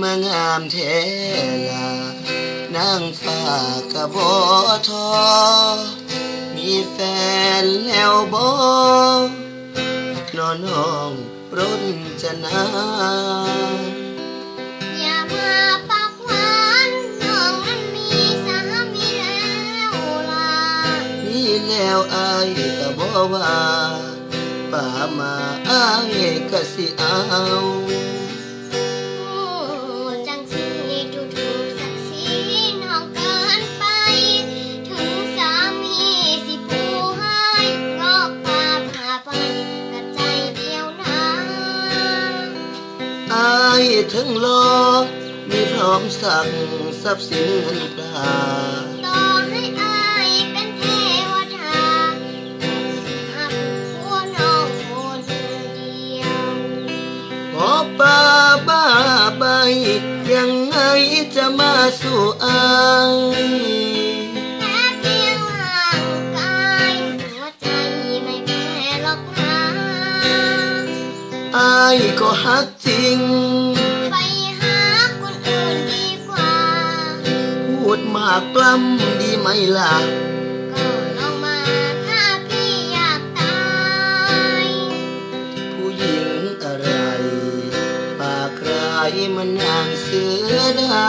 มางามเทลานางฟ้ากะบอทอ มีแฟนแล้วบอนอนน้องรนจะนาอย่ามาปากหวานน้องนั้นมีสามีแล้วล่ะมีแล้วอายก็บอว่าป่ามาอายก็สิเอา ถึงรอมีพร้อมสั่งทรัพย์สินเงินตราต่อให้อายเป็นเทวดาหักหัวน้องคนเดียวขอป้าบ้าใบยังไงจะมาสู่อา อายก็ฮักจริง ไปหาคนอื่นดีกว่า พูดมากกล้ำดีไหมล่ะ ก็ลองมาถ้าพี่อยากตายผู้หญิงอะไร ปากร้ายมันนางเสือดา